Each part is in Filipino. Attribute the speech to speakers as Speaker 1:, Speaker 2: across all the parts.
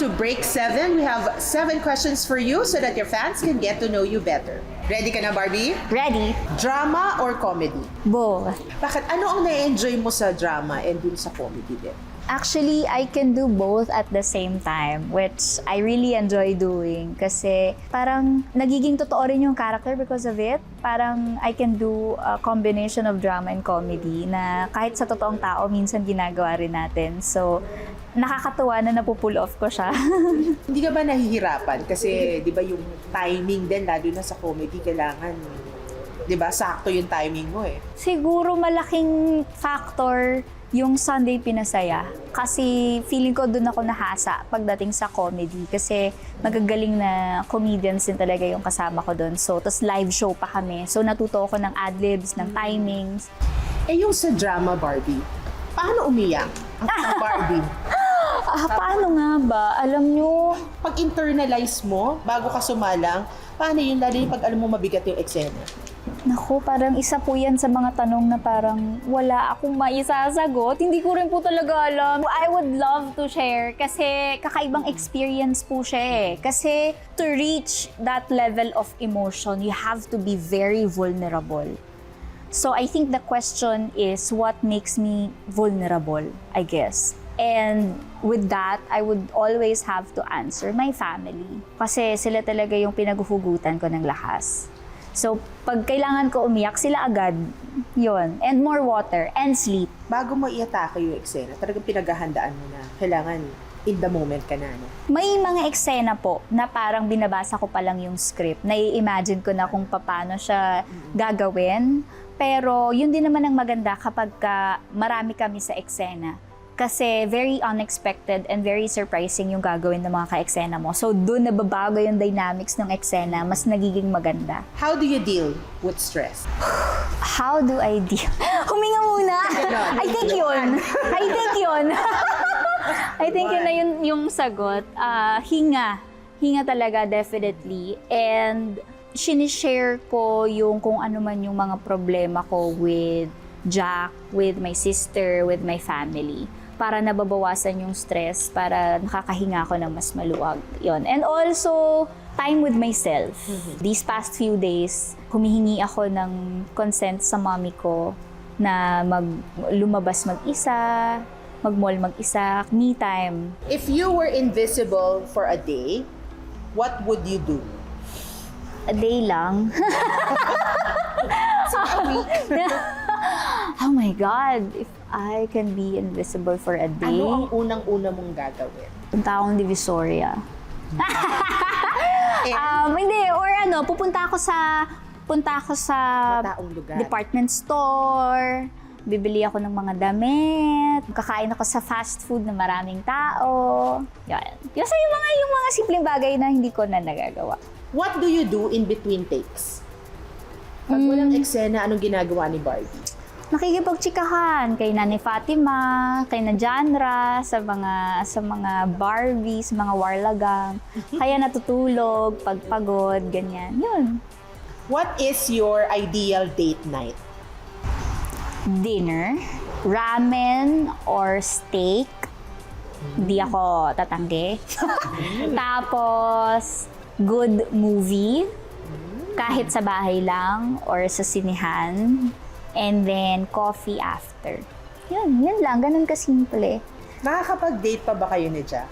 Speaker 1: to break seven. We have seven questions for you so that your fans can get to know you better. Ready ka na, Barbie?
Speaker 2: Ready?
Speaker 1: Drama or comedy?
Speaker 2: Both.
Speaker 1: Bakit? Ano ang na-enjoy mo sa drama and dun sa comedy din?
Speaker 2: Actually, I can do both at the same time, which I really enjoy doing. Kasi parang nagiging totoo rin yung character because of it. Parang I can do a combination of drama and comedy na kahit sa totoong tao, minsan ginagawa rin natin. So, nakakatuwa na napupull off ko siya.
Speaker 1: Hindi ka ba nahihirapan? Kasi, di ba, yung timing din, lalo na sa comedy, kailangan, di ba, sakto yung timing mo eh.
Speaker 2: Siguro malaking factor yung Sunday Pinasaya. Kasi feeling ko doon ako nahasa pagdating sa comedy. Kasi magagaling na comedians din talaga yung kasama ko doon. So, tas live show pa kami. So, natuto ako ng adlibs, ng timings.
Speaker 1: Eh, yung sa drama, Barbie, paano umiyak ang Barbie?
Speaker 2: Ah, paano nga ba? Alam nyo,
Speaker 1: Pag internalize mo, bago ka sumalang, paano yun, lalo yung pag alam mo mabigat yung eksena?
Speaker 2: Naku, parang isa po yan sa mga tanong na parang wala akong maisasagot. Hindi ko rin po talaga alam. I would love to share kasi kakaibang experience po siya eh. Kasi to reach that level of emotion, you have to be very vulnerable. So I think the question is what makes me vulnerable, I guess. And with that, I would always have to answer my family. Kasi sila talaga yung pinaguhugutan ko ng lakas. So, pag kailangan ko umiyak, sila agad. Yon. And more water. And sleep.
Speaker 1: Bago mo iatake yung eksena, talagang pinaghahandaan mo na kailangan in the moment ka na. No?
Speaker 2: May mga eksena po na parang binabasa ko pa lang yung script. Nai-imagine ko na kung paano siya gagawin. Pero yun din naman ang maganda kapag ka marami kami sa eksena. Kasi very unexpected and very surprising yung gagawin ng mga ka-eksena mo. So doon nababago yung dynamics ng eksena, mas nagiging maganda.
Speaker 1: How do you deal with stress?
Speaker 2: How do I deal? Huminga muna. I think yun. I think yun. I think yun na yun yung sagot. Ah, hinga. Hinga talaga, definitely. And sinishare ko yung kung ano man yung mga problema ko with Jack, with my sister, with my family para nababawasan yung stress, para nakakahinga ako ng mas maluwag. Yon. And also, time with myself. These past few days, humihingi ako ng consent sa mommy ko na mag lumabas mag-isa, mag-mall mag-isa, me time.
Speaker 1: If you were invisible for a day, what would you do?
Speaker 2: A day lang. oh my God, if I can be invisible for a day,
Speaker 1: Ano ang unang-una mong gagawin?
Speaker 2: punta akong Divisoria. Um, hindi, or ano, pupunta ako sa, punta ako sa
Speaker 1: Mataong lugar.
Speaker 2: department store, bibili ako ng mga damit, kakain ako sa fast food na maraming tao. Yan. Yung sa yung mga, yung mga simpleng bagay na hindi ko na nagagawa.
Speaker 1: What do you do in between takes? Pag
Speaker 2: Hmm.
Speaker 1: walang eksena, anong ginagawa ni Barbie?
Speaker 2: Nakikipagtsikahan kay Nani Fatima, kay na Janra, sa mga sa mga Barbie, sa mga warlagang. Kaya natutulog, pagpagod, ganyan. Yun.
Speaker 1: What is your ideal date night?
Speaker 2: Dinner, ramen or steak. Hindi ako tatanggi. Tapos, good movie. Kahit sa bahay lang or sa sinihan. And then, coffee after. Yun, yun lang. Ganun kasimple.
Speaker 1: Nakakapag-date pa ba kayo ni Jack?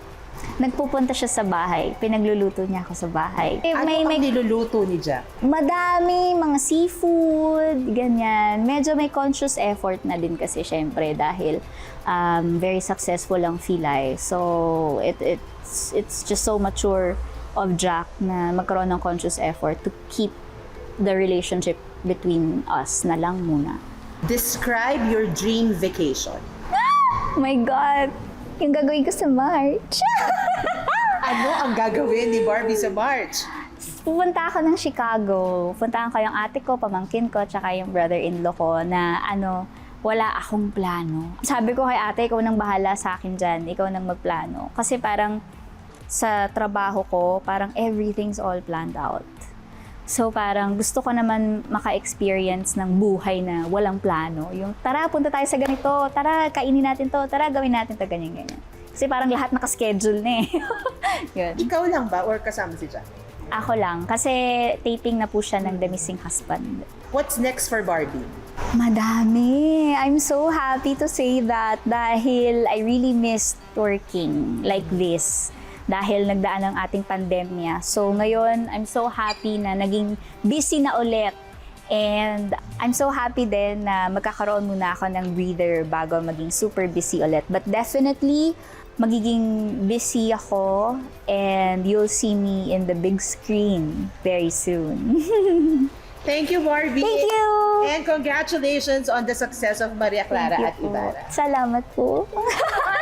Speaker 2: Nagpupunta siya sa bahay. Pinagluluto niya ako sa bahay. Eh,
Speaker 1: Ano
Speaker 2: may,
Speaker 1: ang
Speaker 2: may,
Speaker 1: niluluto ni Jack?
Speaker 2: madami, mga seafood, ganyan. Medyo may conscious effort na din kasi syempre dahil um, very successful ang Filay. So, it, it's, it's just so mature of Jack na magkaroon ng conscious effort to keep the relationship between us na lang muna.
Speaker 1: Describe your dream vacation.
Speaker 2: Oh my God! Yung gagawin ko sa March.
Speaker 1: Ano ang gagawin ni Barbie sa March?
Speaker 2: Pupunta ako ng Chicago. Puntahan ko yung ate ko, pamangkin ko, tsaka yung brother-in-law ko na ano, wala akong plano. Sabi ko kay ate, ikaw nang bahala sa akin dyan. Ikaw nang magplano. Kasi parang sa trabaho ko, parang everything's all planned out. So parang gusto ko naman maka-experience ng buhay na walang plano. Yung tara, punta tayo sa ganito. Tara, kainin natin to. Tara, gawin natin to, ganyan, ganyan. Kasi parang lahat nakaschedule na eh. Yun.
Speaker 1: Ikaw lang ba or kasama si Jack?
Speaker 2: Ako lang. Kasi taping na po siya ng The Missing Husband.
Speaker 1: What's next for Barbie?
Speaker 2: Madami. I'm so happy to say that dahil I really missed working like this dahil nagdaan ang ating pandemya. So ngayon, I'm so happy na naging busy na ulit. And I'm so happy din na magkakaroon muna ako ng breather bago maging super busy ulit. But definitely, magiging busy ako and you'll see me in the big screen very soon.
Speaker 1: Thank you, Barbie.
Speaker 2: Thank you!
Speaker 1: And congratulations on the success of Maria Clara
Speaker 2: Thank
Speaker 1: at
Speaker 2: you po.
Speaker 1: Ibarra.
Speaker 2: Salamat po.